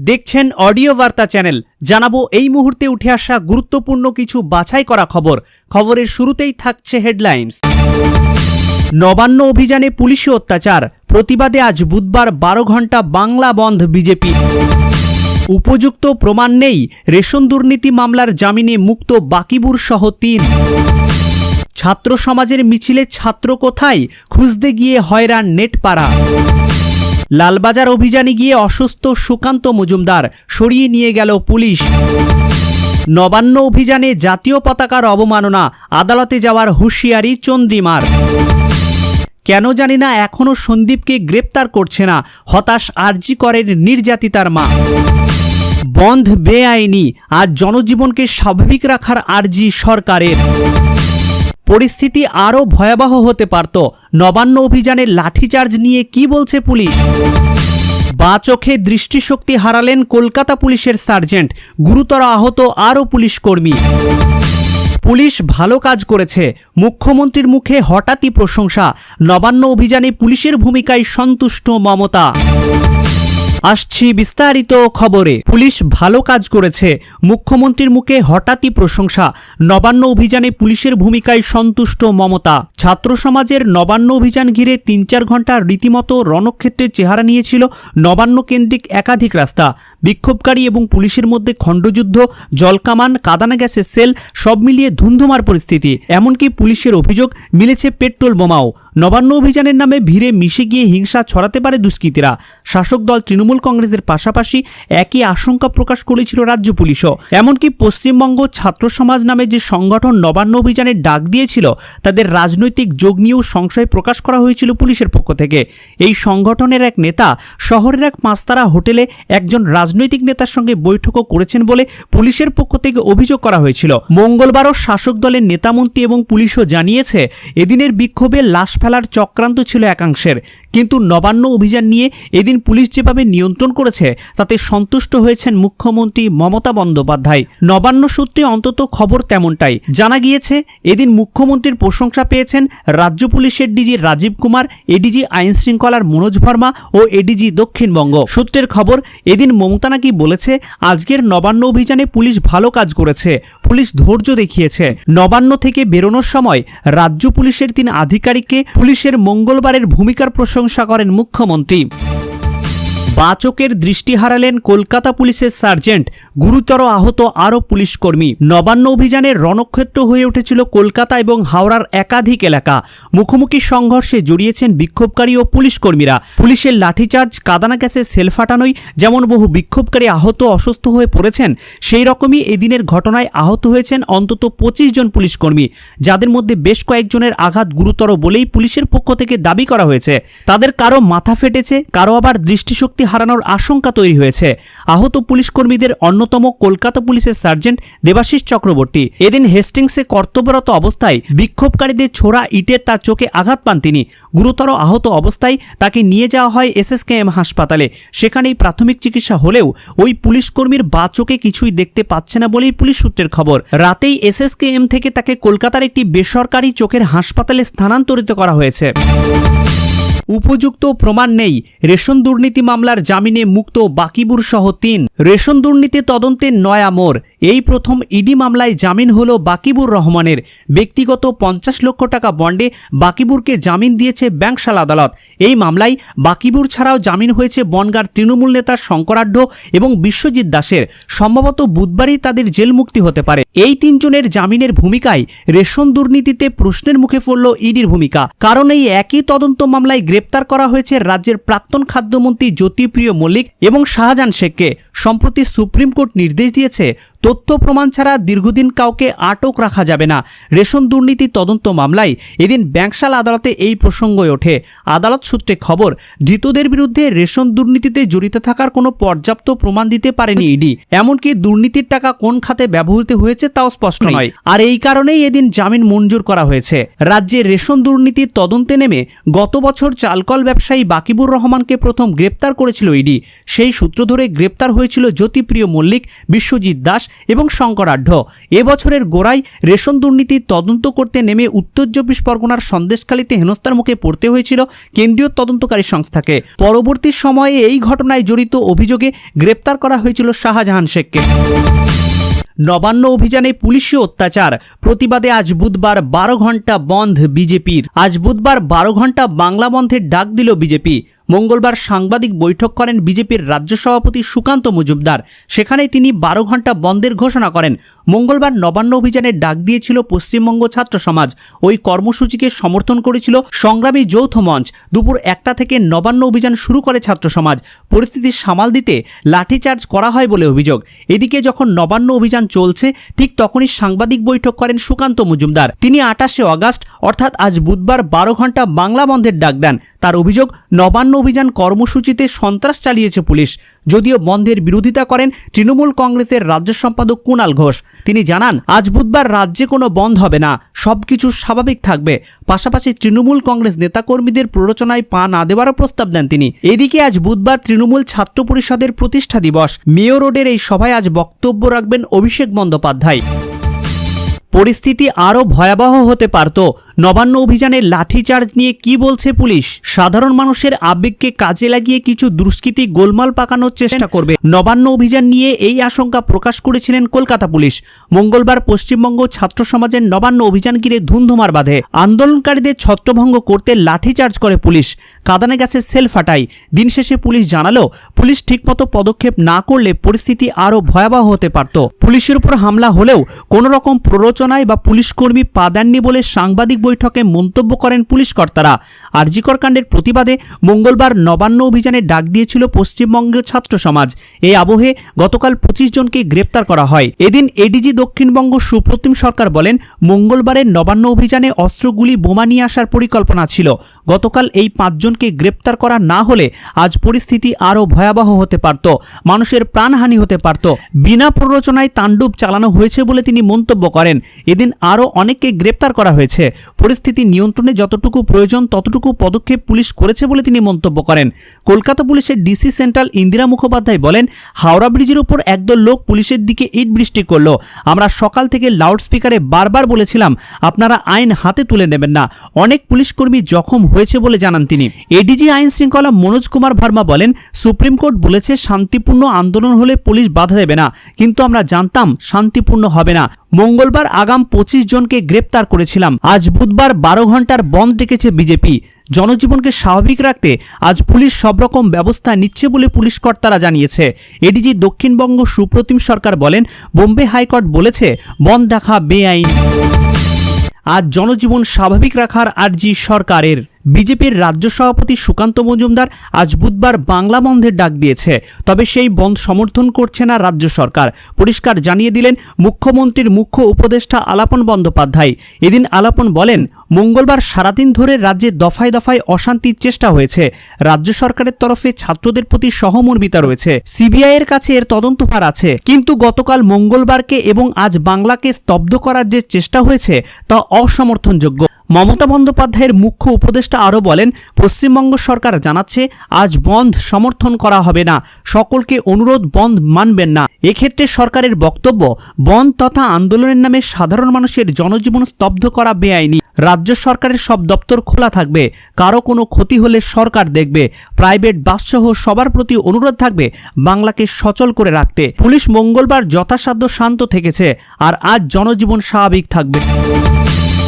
দেখছেন অডিও বার্তা চ্যানেল। জানাব এই মুহূর্তে উঠে আসা গুরুত্বপূর্ণ কিছু বাছাই করা খবর। খবরের শুরুতেই থাকছে হেডলাইন্স। নবান্ন অভিযানে পুলিশি অত্যাচার। প্রতিবাদে আজ বুধবার বারো ঘণ্টা বাংলা বন্ধ বিজেপি। উপযুক্ত প্রমাণ নেই। রেশন দুর্নীতি মামলার জামিনে মুক্ত বাকিবুর সহ তিন। ছাত্র সমাজের মিছিলে ছাত্র কোথায়? খুঁজতে গিয়ে হয়রান নেটপাড়া। লালবাজার অভিযানে গিয়ে অসুস্থ সুকান্ত মজুমদার সরিয়ে নিয়ে গেল পুলিশ। নবান্ন অভিযানে জাতীয় পতাকার অবমাননা, আদালতে যাওয়ার হুঁশিয়ারি চন্দ্রিমার। কেন জানি না এখনও সন্দীপকে গ্রেপ্তার করছে না, হতাশ আর্জি করেন নির্যাতিতার মা। বন্ধ বেআইনি আজ জনজীবনকে স্বাভাবিক রাখার আর্জি সরকারের। পরিস্থিতি আরও ভয়াবহ হতে পারত। নবান্ন অভিযানের লাঠিচার্জ নিয়ে কি বলছে পুলিশ? বা চোখে দৃষ্টিশক্তি হারালেন কলকাতা পুলিশের সার্জেন্ট, গুরুতর আহত আরও পুলিশ কর্মী। পুলিশ ভালো কাজ করেছে। মুখ্যমন্ত্রীর মুখে হঠাৎই প্রশংসা। নবান্ন অভিযানে পুলিশের ভূমিকায় সন্তুষ্ট মমতা। আসছি বিস্তারিত খবরে। পুলিশ ভালো কাজ করেছে। মুখ্যমন্ত্রীর মুখে হঠাৎই প্রশংসা। নবান্ন অভিযানে পুলিশের ভূমিকায় সন্তুষ্ট মমতা। ছাত্র সমাজের নবান্ন অভিযান ঘিরে তিন চার ঘণ্টা রীতিমতো রণক্ষেত্রের চেহারা নিয়েছিল নবান্ন কেন্দ্রিক একাধিক রাস্তা। বিক্ষোভকারী এবং পুলিশের মধ্যে খণ্ডযুদ্ধ জলকামান কাদানা গ্যাসের সেল, সব মিলিয়ে ধুন্ধুমার পরিস্থিতি। এমনকি পুলিশের অভিযোগ, মিলেছে পেট্রোল বোমাও। নবান্ন অভিযানের নামে ভিড়ে মিশে গিয়ে হিংসা ছড়াতে পারে দুষ্কৃতীরা। শাসক দল তৃণমূল কংগ্রেসের পাশাপাশি একই আশঙ্কা প্রকাশ করেছিল রাজ্য পুলিশও। এমনকি পশ্চিমবঙ্গ ছাত্র সমাজ নামে যে সংগঠন নবান্ন অভিযানের ডাক দিয়েছিল, তাদের রাজনৈতিক যোগ নিয়েও সংশয় প্রকাশ করা হয়েছিল পুলিশের পক্ষ থেকে। এই সংগঠনের এক নেতা, শহরের এক পাঁচতারা হোটেলে একজন রাজনৈতিক নেতার সঙ্গে বৈঠকও করেছেন বলে পুলিশের পক্ষ থেকে অভিযোগ করা হয়েছিল। মঙ্গলবারও শাসক দলের নেতামন্ত্রী এবং পুলিশও জানিয়েছে, এদিনের বিক্ষোভে লাশ ফেলার চক্রান্ত ছিল একাংশের। কিন্তু নবান্ন অভিযান নিয়ে এদিন পুলিশ যেভাবে নিয়ন্ত্রণ করেছে, তাতে সন্তুষ্ট হয়েছেন মুখ্যমন্ত্রী মমতা বন্দ্যোপাধ্যায়। নবান্ন সূত্রে অন্তত খবর তেমনটাই। জানা গিয়েছে, এদিন মুখ্যমন্ত্রীর প্রশংসা পেয়েছেন রাজ্য পুলিশের ডিজি রাজীব কুমার, এডিজি আইন শৃঙ্খলার মনোজ ভার্মা ও এডিজি দক্ষিণবঙ্গ। সূত্রের খবর, এদিন মমতা নাকি বলেছে, আজকের নবান্ন অভিযানে পুলিশ ভালো কাজ করেছে। পুলিশ ধৈর্য দেখিয়েছে। নবান্ন থেকে বেরোনোর সময় রাজ্য পুলিশের তিন আধিকারিককে পুলিশের মঙ্গলবারের ভূমিকার প্রশংসা করেন মুখ্যমন্ত্রী। বাচকের দৃষ্টি হারালেন কলকাতা পুলিশের সার্জেন্ট, গুরুতর আহত আরও পুলিশকর্মী। নবান্ন অভিযানের রণক্ষেত্র হয়ে উঠেছিল কলকাতা এবং হাওড়ার একাধিক এলাকা। মুখোমুখি সংঘর্ষে জড়িয়েছেন বিক্ষোভকারী ও পুলিশকর্মীরা। পুলিশের লাঠিচার্জ, কাদানা গ্যাসের সেল ফাটানোই যেমন বহু বিক্ষোভকারী আহত অসুস্থ হয়ে পড়েছেন, সেই রকমই এদিনের ঘটনায় আহত হয়েছেন অন্তত পঁচিশ জন পুলিশকর্মী, যাদের মধ্যে বেশ কয়েকজনের আঘাত গুরুতর বলেই পুলিশের পক্ষ থেকে দাবি করা হয়েছে। তাদের কারও মাথা ফেটেছে, কারও আবার দৃষ্টিশক্তি হারানোর আশঙ্কা তৈরি হয়েছে। আহত পুলিশ কর্মীদের অন্যতম কলকাতা পুলিশের সার্জেন্ট দেবাশিস চক্রবর্তী। এদিন হেস্টিংসে কর্তব্যরত অবস্থায় বিক্ষোভকারীদের ছোড়া ইটের তার চোখে আঘাত পান তিনি। গুরুতর আহত অবস্থায় তাকে নিয়ে যাওয়া হয় এস এস এসএসকেএম হাসপাতালে। সেখানেই প্রাথমিক চিকিৎসা হলেও ওই পুলিশ কর্মীর বা চোখে কিছুই দেখতে পাচ্ছে না বলেই পুলিশ সূত্রের খবর। রাতেই এস এস এসএসকেএম থেকে তাকে কলকাতার একটি বেসরকারি চোখের হাসপাতালে স্থানান্তরিত করা হয়েছে। উপযুক্ত প্রমাণ নেই। রেশন দুর্নীতি মামলার জামিনে মুক্ত বাকিবুর সহ তিন। রেশন দুর্নীতি তদন্তের নয়া মোড়। এই প্রথম ইডি মামলায় জামিন হলো বাকিবুর রহমানের। ব্যক্তিগত পঞ্চাশ লক্ষ টাকা বন্ডে বাকিবুরকে জামিন দিয়েছে ব্যাংকশাল আদালত। এই মামলায় বাকিবুর ছাড়াও জামিন হয়েছে বনগার তৃণমূল নেতা শঙ্করাঢ্য এবং বিশ্বজিৎ দাসের। সম্ভবত বুধবারই তাদের জেল মুক্তি হতে পারে। এই তিনজনের জামিনের ভূমিকায় রেশন দুর্নীতিতে প্রশ্নের মুখে পড়ল ইডির ভূমিকা। কারণ এই একই তদন্ত মামলায় গ্রেপ্তার করা হয়েছে রাজ্যের প্রাক্তন খাদ্যমন্ত্রী জ্যোতিপ্রিয় মল্লিক এবং শাহজাহান শেখকে। সম্প্রতি সুপ্রিম কোর্ট নির্দেশ দিয়েছে তথ্য প্রমাণ ছাড়া দীর্ঘদিন কাউকে আটক রাখা যাবে না। রেশন দুর্নীতি তদন্ত মামলায় এদিন ব্যাংকশাল আদালতে এই প্রসঙ্গই ওঠে। আদালত সূত্রে খবর ধৃতদের বিরুদ্ধে রেশন দুর্নীতিতে জড়িত থাকার কোনো পর্যাপ্ত প্রমাণ দিতে পারেনি ইডি। এমনকি দুর্নীতির টাকা কোন খাতে ব্যবহৃত হয়েছে তাও স্পষ্ট নয়। আর এই কারণেই এদিন জামিন মঞ্জুর করা হয়েছে। রাজ্যে রেশন দুর্নীতির তদন্তে নেমে গত বছর চালকল ব্যবসায়ী বাকিবুর রহমানকে প্রথম গ্রেপ্তার করেছিল ইডি। সেই সূত্র ধরে গ্রেপ্তার হয়েছিল জ্যোতিপ্রিয় মল্লিক বিশ্বজিৎ দাস এবং শঙ্করাঢ্য। এবছরের গোড়ায় রেশন দুর্নীতির তদন্ত করতে নেমে উত্তর চব্বিশ পরগনার সন্দেশখালীতে হেনস্থার মুখে পড়তে হয়েছিল কেন্দ্রীয় তদন্তকারী সংস্থাকে। পরবর্তী সময়ে এই ঘটনায় জড়িত অভিযোগে গ্রেপ্তার করা হয়েছিল শাহজাহান শেখকে। নবান্ন অভিযানে পুলিশি অত্যাচার। প্রতিবাদে আজ বুধবার বারো ঘণ্টা বন্ধ বিজেপির। আজ বুধবার বারো ঘণ্টা বাংলা বন্ধের ডাক দিল বিজেপি। মঙ্গলবার সাংবাদিক বৈঠক করেন বিজেপির রাজ্য সভাপতি সুকান্ত মজুমদার। সেখানে তিনি বারো ঘণ্টা বন্ধের ঘোষণা করেন। মঙ্গলবার নবান্ন অভিযানের ডাক দিয়েছিল পশ্চিমবঙ্গ ছাত্র সমাজ। ওই কর্মসূচিকে সমর্থন করেছিল সংগ্রামী যৌথ মঞ্চ। দুপুর একটা থেকে নবান্ন অভিযান শুরু করে ছাত্র সমাজ। পরিস্থিতি সামাল দিতে লাঠিচার্জ করা হয় বলে অভিযোগ। এদিকে যখন নবান্ন অভিযান চলছে, ঠিক তখনই সাংবাদিক বৈঠক করেন সুকান্ত মজুমদার। তিনি আটাশে অগাস্ট, অর্থাৎ আজ বুধবার, বারো ঘণ্টা বাংলা বন্ধের ডাক দেন। তার অভিযোগ, নবান্ন অভিযান কর্মসূচিতে সন্ত্রাস চালিয়েছে পুলিশ। যদিও বন্ধের বিরোধিতা করেন তৃণমূল কংগ্রেসের রাজ্য সম্পাদক কুণাল ঘোষ। তিনি জানান, আজ বুধবার রাজ্যে কোনো বন্ধ হবে না, সবকিছু স্বাভাবিক থাকবে। পাশাপাশি তৃণমূল কংগ্রেস নেতাকর্মীদের প্ররোচনায় পা না দেওয়ারও প্রস্তাব দেন তিনি। এদিকে আজ বুধবার তৃণমূল ছাত্র পরিষদের প্রতিষ্ঠা দিবস। মেয়র রোডের এই সভায় আজ বক্তব্য রাখবেন অভিষেক বন্দ্যোপাধ্যায়। পরিস্থিতি আরও ভয়াবহ হতে পারত। নবান্ন অভিযানের লাঠিচার্জ নিয়ে কি বলছে পুলিশ? সাধারণ মানুষের আবেগকে কাজে লাগিয়ে কিছু দুষ্কৃতী গোলমাল পাকানোর চেষ্টা করবে। নবান্ন অভিযান নিয়ে এই আশঙ্কা প্রকাশ করেছিলেন কলকাতা পুলিশ। মঙ্গলবার পশ্চিমবঙ্গ ছাত্র সমাজের নবান্ন অভিযান ঘিরে ধুন্ধুমার বাঁধে। আন্দোলনকারীদের ছত্রভঙ্গ করতে লাঠিচার্জ করে পুলিশ। কাদানে গ্যাসের সেল ফাটাই। দিন শেষে পুলিশ জানালো, পুলিশ ঠিকমতো পদক্ষেপ না করলে পরিস্থিতি আরও ভয়াবহ হতে পারত। পুলিশের উপর হামলা হলেও কোনো রকম প্ররোচনায় বা পুলিশ কর্মী পা দেননি বলে সাংবাদিক বৈঠকে মন্তব্য করেন পুলিশ কর্তারা। আরজিকর কাণ্ডের প্রতিবাদে মঙ্গলবার নবান্ন অভিযানে ডাক দিয়েছিল পশ্চিমবঙ্গের ছাত্র সমাজ। এই আবহে গতকাল পঁচিশ জনকে গ্রেপ্তার করা হয়। এদিন এডিজি দক্ষিণবঙ্গ সুপ্রতিম সরকার বলেন, মঙ্গলবারের নবান্ন অভিযানে অস্ত্রগুলি বোমা নিয়ে আসার পরিকল্পনা ছিল। গতকাল এই পাঁচজনকে গ্রেপ্তার করা না হলে আজ পরিস্থিতি আরও ভয়াবহ হতে পারত, মানুষের প্রাণহানি হতে পারত। বিনা প্ররোচনায় তাণ্ডব চালানো হয়েছে বলে তিনি মন্তব্য করেন। এদিন আরও অনেককে গ্রেপ্তার করা হয়েছে। পরিস্থিতি নিয়ন্ত্রণে যতটুকু প্রয়োজন, ততটুকু পদক্ষেপ পুলিশ করেছে বলে তিনি মন্তব্য করেন। কলকাতা পুলিশের ডিসি সেন্ট্রাল ইন্দিরা মুখোপাধ্যায় বলেন, হাওড়া ব্রিজের উপর একদল লোক পুলিশের দিকে ইট বৃষ্টি করল। আমরা সকাল থেকে লাউডস্পিকারে বারবার বলেছিলাম, আপনারা আইন হাতে তুলে নেবেন না। অনেক পুলিশকর্মী জখম হয়েছে বলে জানান তিনি। এডিজি আইন শৃঙ্খলা মনোজ কুমার ভার্মা বলেন, সুপ্রিম কোর্ট বলেছে শান্তিপূর্ণ আন্দোলন হলে পুলিশ বাধা দেবে না, কিন্তু আমরা জানতাম শান্তিপূর্ণ হবে না। মঙ্গলবার আগাম পঁচিশ জনকে গ্রেপ্তার করেছিলাম। আজ বুধবার বারো ঘণ্টার বন্ধ ডেকেছে বিজেপি। জনজীবনকে স্বাভাবিক রাখতে আজ পুলিশ সব রকম ব্যবস্থা নিচ্ছে বলে পুলিশ কর্তারা জানিয়েছে। এডিজি দক্ষিণবঙ্গ সুপ্রতিম সরকার বলেন, বোম্বে হাইকোর্ট বলেছে, বন্ধ রাখা বেআইন। আজ জনজীবন স্বাভাবিক রাখার আর্জি সরকারের। বিজেপির রাজ্য সভাপতি সুকান্ত মজুমদার আজ বুধবার বাংলা বন্ধের ডাক দিয়েছে। তবে সেই বন্ধ সমর্থন করছে না রাজ্য সরকার। পরিষ্কার জানিয়ে দিলেন মুখ্যমন্ত্রীর মুখ্য উপদেষ্টা আলাপন বন্দ্যোপাধ্যায়। এদিন আলাপন বলেন, মঙ্গলবার সারাদিন ধরে রাজ্যে দফায় দফায় অশান্তির চেষ্টা হয়েছে। রাজ্য সরকারের তরফে ছাত্রদের প্রতি সহমর্মিতা রয়েছে। সিবিআই এর কাছে এর তদন্তভার আছে। কিন্তু গতকাল মঙ্গলবারকে এবং আজ বাংলাকে স্তব্ধ করার যে চেষ্টা হয়েছে, তা অসমর্থনযোগ্য। মমতা বন্দ্যোপাধ্যায়ের মুখ্য উপদেষ্টা আরও বলেন, পশ্চিমবঙ্গ সরকার জানাচ্ছে, আজ বন্ধ সমর্থন করা হবে না। সকলকে অনুরোধ, বন্ধ মানবেন না। এক্ষেত্রে সরকারের বক্তব্য, বন্ধ তথা আন্দোলনের নামে সাধারণ মানুষের জনজীবন স্তব্ধ করা বেআইনি। রাজ্য সরকারের সব দপ্তর খোলা থাকবে। কারও কোনো ক্ষতি হলে সরকার দেখবে। প্রাইভেট বাসসহ সবার প্রতি অনুরোধ থাকবে বাংলাকে সচল করে রাখতে। পুলিশ মঙ্গলবার যথাসাধ্য শান্ত থেকেছে, আর আজ জনজীবন স্বাভাবিক থাকবে।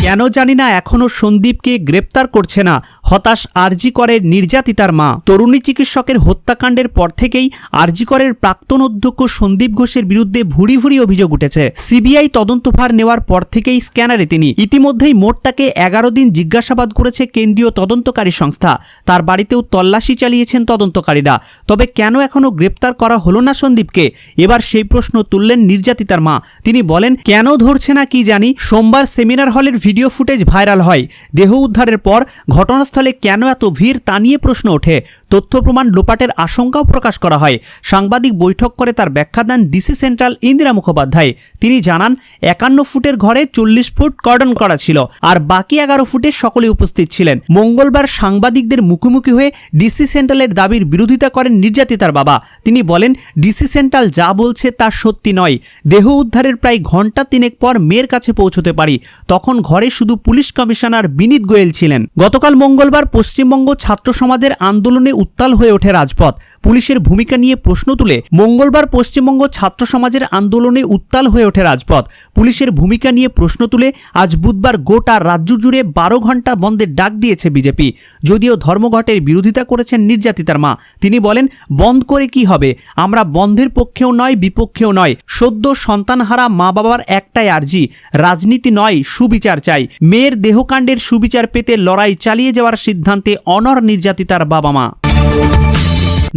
কেন জানি না এখনও সন্দীপকে গ্রেপ্তার করছে না। হতাশ আরজি করের নির্যাতিতার মা। তরুণী চিকিৎসকের হত্যাকাণ্ডের পর থেকেই আরজি করের প্রাক্তন অধ্যক্ষ সন্দীপ ঘোষের বিরুদ্ধে ভুরি ভুরি অভিযোগ উঠেছে। সিবিআই তদন্তভার নেওয়ার পর থেকেই স্ক্যানারে তিনি। ইতিমধ্যেই মোট তাকে এগারো দিন জিজ্ঞাসাবাদ করেছে কেন্দ্রীয় তদন্তকারী সংস্থা। তার বাড়িতেও তল্লাশি চালিয়েছেন তদন্তকারীরা। তবে কেন এখনও গ্রেপ্তার করা হলো না সন্দীপকে? এবার সেই প্রশ্ন তুললেন নির্যাতিতার মা। তিনি বলেন, কেন ধরছে না কি জানি, সোমবার সেমিনার হলের ভিডিও ফুটেজ ভাইরাল হয়। দেহ উদ্ধারের পর ঘটনাস্থলে ঘটনাস্থলে কেন এত ভিড় তা নিয়ে প্রশ্ন ওঠে। তথ্য প্রমাণ লোপাটের আশঙ্কাও প্রকাশ করা হয়। সাংবাদিক বৈঠক করে তার ব্যাখ্যা দেন ডিসি সেন্ট্রাল ইন্দিরা মুখোপাধ্যায়। তিনি জানান, একান্ন ফুটের ঘরে চল্লিশ ফুট কর্ডন করা ছিল আর বাকি এগারো ফুটে সকলে উপস্থিত ছিলেন। মঙ্গলবার সাংবাদিকদের মুখোমুখি হয়ে ডিসি সেন্ট্রালের দাবির বিরোধিতা করেন নির্যাতিতার বাবা। তিনি বলেন, ডিসি সেন্ট্রাল যা বলছে তা সত্যি নয়। দেহ উদ্ধারের প্রায় ঘণ্টা তিনেক পর মেয়ের কাছে পৌঁছতে পারি। তখন ঘরে শুধু পুলিশ কমিশনার বিনীত গোয়েল ছিলেন। গতকাল মঙ্গলবার পশ্চিমবঙ্গ ছাত্র সমাজের আন্দোলনে উত্তাল হয়ে ওঠে রাজপথ। পুলিশের ভূমিকা নিয়ে প্রশ্ন তুলে মঙ্গলবার পশ্চিমবঙ্গ ছাত্র সমাজের আন্দোলনে উত্তাল হয়ে ওঠে রাজপথ। পুলিশের ভূমিকা নিয়ে প্রশ্ন তুলে আজ বুধবার গোটা রাজ্য জুড়ে বারো ঘণ্টা বন্ধের ডাক দিয়েছে বিজেপি। যদিও ধর্মঘটের বিরোধিতা করেছেন নির্যাতিতার মা। তিনি বলেন, বন্ধ করে কি হবে? আমরা বন্ধের পক্ষেও নয়, বিপক্ষেও নয়। সদ্য সন্তানহারা মা বাবার একটাই আর্জি। রাজনীতি নয়, সুবিচার চাই। মেয়ের দেহকাণ্ডের সুবিচার পেতে লড়াই চালিয়ে যাওয়ার সিদ্ধান্তে অনর নির্যাতিতার বাবা মা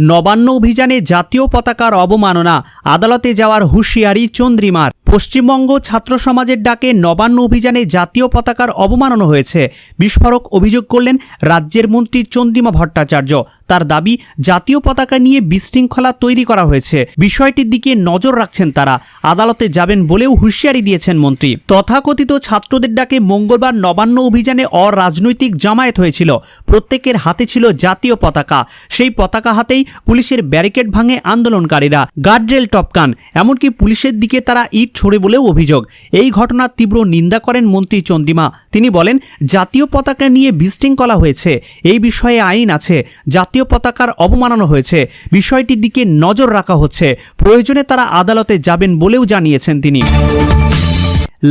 নবান্ন অভিযানে জাতীয় পতাকার অবমাননা, আদালতে যাওয়ার হুঁশিয়ারি চন্দ্রিমার। পশ্চিমবঙ্গ ছাত্র সমাজের ডাকে নবান্ন অভিযানে জাতীয় পতাকার অবমাননা হয়েছে। বিস্ফোরক অভিযোগ করলেন রাজ্যের মন্ত্রী চন্দ্রিমা ভট্টাচার্য। তার দাবি, জাতীয় পতাকা নিয়ে বিশৃঙ্খলা তৈরি করা হয়েছে। বিষয়টির দিকে নজর রাখছেন তারা। আদালতে যাবেন বলেও হুঁশিয়ারি দিয়েছেন মন্ত্রী। তথাকথিত ছাত্রদের ডাকে মঙ্গলবার নবান্ন অভিযানে অরাজনৈতিক জামায়াত হয়েছিল। প্রত্যেকের হাতে ছিল জাতীয় পতাকা। সেই পতাকা হাতেই পুলিশের ব্যারিকেড ভাঙে আন্দোলনকারীরা। গার্ডরেল টপকান এমনকি পুলিশের দিকে তারা ইট ছড়ে বলেও অভিযোগ। এই ঘটনার তীব্র নিন্দা করেন মন্ত্রী চন্দ্রিমা। তিনি বলেন, জাতীয় পতাকা নিয়ে বিশৃঙ্খলা হয়েছে। এই বিষয়ে আইন আছে। জাতীয় পতাকার অবমাননা হয়েছে। বিষয়টির দিকে নজর রাখা হচ্ছে। প্রয়োজনে তারা আদালতে যাবেন বলেও জানিয়েছেন তিনি।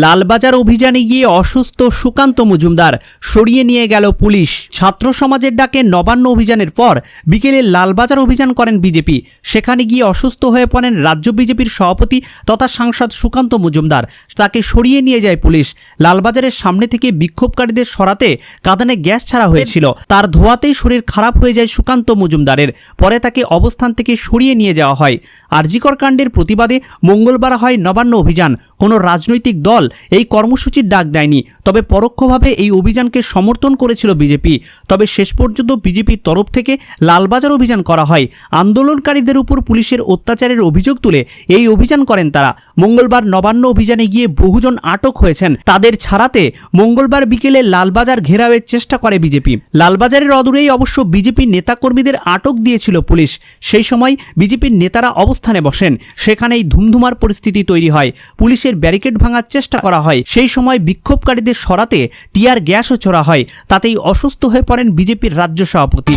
লালবাজার অভিযানে গিয়ে অসুস্থ সুকান্ত মজুমদার সরিয়ে নিয়ে গেল পুলিশ। ছাত্র সমাজের ডাকে নবান্ন অভিযানের পর বিকেলে লালবাজার অভিযান করেন বিজেপি। সেখানে গিয়ে অসুস্থ হয়ে পড়েন রাজ্য বিজেপির সভাপতি তথা সাংসদ সুকান্ত মজুমদার। তাকে সরিয়ে নিয়ে যায় পুলিশ। লালবাজারের সামনে থেকে বিক্ষোভকারীদের সরাতে কাঁদানে গ্যাস ছাড়া হয়েছিল। তার ধোয়াতেই শরীর খারাপ হয়ে যায় সুকান্ত মজুমদারের। পরে তাকে অবস্থান থেকে সরিয়ে নিয়ে যাওয়া হয়। আরজিকর কাণ্ডের প্রতিবাদে মঙ্গলবার হয় নবান্ন অভিযান। কোনো রাজনৈতিক দল এই কর্মসূচির ডাক দেয়নি। তবে পরোক্ষভাবে এই অভিযানকে সমর্থন করেছিল বিজেপি। তবে শেষ পর্যন্ত বিজেপির তরফ থেকে লালবাজার অভিযান করা হয়। আন্দোলনকারীদের উপর পুলিশের অত্যাচারের অভিযোগ তুলে এই অভিযান করেন তারা। মঙ্গলবার নবান্ন অভিযানে গিয়ে বহুজন আটক হয়েছেন। তাদের ছাড়াতে মঙ্গলবার বিকেলে লালবাজার ঘেরাওয়ের চেষ্টা করে বিজেপি। লালবাজারের অদূরেই অবশ্য বিজেপি নেতাকর্মীদের আটক দিয়েছিল পুলিশ। সেই সময় বিজেপির নেতারা অবস্থানে বসেন। সেখানেই ধুমধুমার পরিস্থিতি তৈরি হয়। পুলিশের ব্যারিকেড ভাঙার চেষ্টা করা হয়। সেই সময় বিক্ষোভকারীদের সরাতে টিয়ার গ্যাসও ছোড়া হয়। তাতেই অসুস্থ হয়ে পড়েন বিজেপির রাজ্য সভাপতি।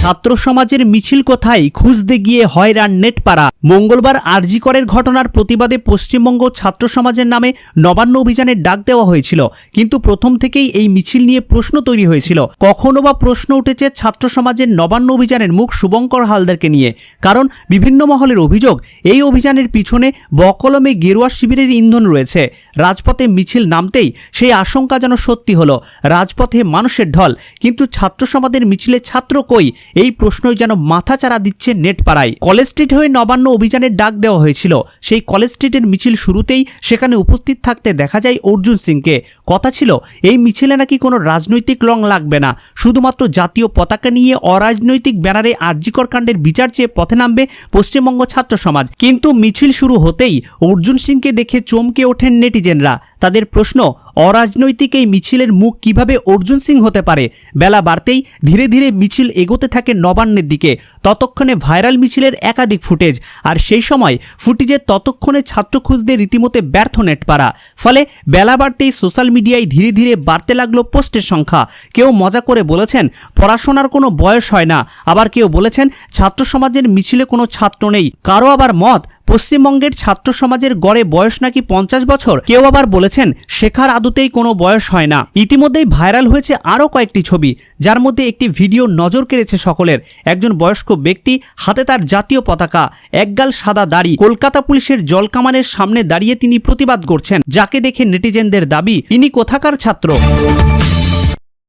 ছাত্র সমাজের মিছিল কোথায়? খুঁজতে গিয়ে হয়রান নেটপাড়া। মঙ্গলবার আরজিকরের ঘটনার প্রতিবাদে পশ্চিমবঙ্গ ছাত্র সমাজের নামে নবান্ন অভিযানের ডাক দেওয়া হয়েছিল। কিন্তু প্রথম থেকেই এই মিছিল নিয়ে প্রশ্ন তৈরি হয়েছিল। কখনো বা প্রশ্ন উঠেছে ছাত্র সমাজের নবান্ন অভিযানের মুখ শুভঙ্কর হালদারকে নিয়ে। কারণ বিভিন্ন মহলের অভিযোগ, এই অভিযানের পিছনে বকলমে গেরুয়া শিবিরের ইন্ধন রয়েছে। রাজপথে মিছিল নামতেই সেই আশঙ্কা যেন সত্যি হলো। রাজপথে মানুষের ঢল, কিন্তু ছাত্র সমাজের মিছিলে ছাত্র কই? এই প্রশ্নই যেন মাথাচাড়া দিচ্ছে নেট পাড়ায় কলেজ স্ট্রিট হয়ে নবান্ন অভিযানের ডাক দেওয়া হয়েছিল। সেই কলেজ স্ট্রিটের মিছিল শুরুতেই সেখানে উপস্থিত থাকতে দেখা যায় অর্জুন সিংকে। কথা ছিল, এই মিছিলে নাকি কোনো রাজনৈতিক রং লাগবে না। শুধুমাত্র জাতীয় পতাকা নিয়ে অরাজনৈতিক ব্যানারে আর্যিকর কাণ্ডের বিচার চেয়ে পথে নামবে পশ্চিমবঙ্গ ছাত্র সমাজ। কিন্তু মিছিল শুরু হতেই অর্জুন সিংকে দেখে চমকে ওঠেন নেটিজেনরা। তাদের প্রশ্ন, অরাজনৈতিক এই মিছিলের মুখ কীভাবে অর্জুন সিং হতে পারে? বেলা বাড়তেই ধীরে ধীরে মিছিল এগোতে থাকে নবান্নের দিকে। ততক্ষণে ভাইরাল মিছিলের একাধিক ফুটেজ, আর সেই সময় ফুটেজে ততক্ষণে ছাত্র খুঁজতে রীতিমতো ব্যর্থ নেটপাড়া। ফলে বেলা বাড়তেই সোশ্যাল মিডিয়ায় ধীরে ধীরে বাড়তে লাগল পোস্টের সংখ্যা। কেউ মজা করে বলেছেন, পড়াশোনার কোনো বয়স হয় না। আবার কেউ বলেছেন, ছাত্র সমাজের মিছিলে কোনো ছাত্র নেই। কারও আবার মত পশ্চিমবঙ্গের ছাত্র সমাজের গড়ে বয়স নাকি পঞ্চাশ বছর? কেউ আবার বলেছেন, শেখার আদতেই কোনো বয়স হয় না। ইতিমধ্যেই ভাইরাল হয়েছে আরও কয়েকটি ছবি, যার মধ্যে একটি ভিডিও নজর কেড়েছে সকলের। একজন বয়স্ক ব্যক্তি, হাতে তার জাতীয় পতাকা, একগাল সাদা দাড়ি। কলকাতা পুলিশের জলকামানের সামনে দাঁড়িয়ে তিনি প্রতিবাদ করছেন, যাকে দেখে নেটিজেনদের দাবি, ইনি কোথাকার ছাত্র?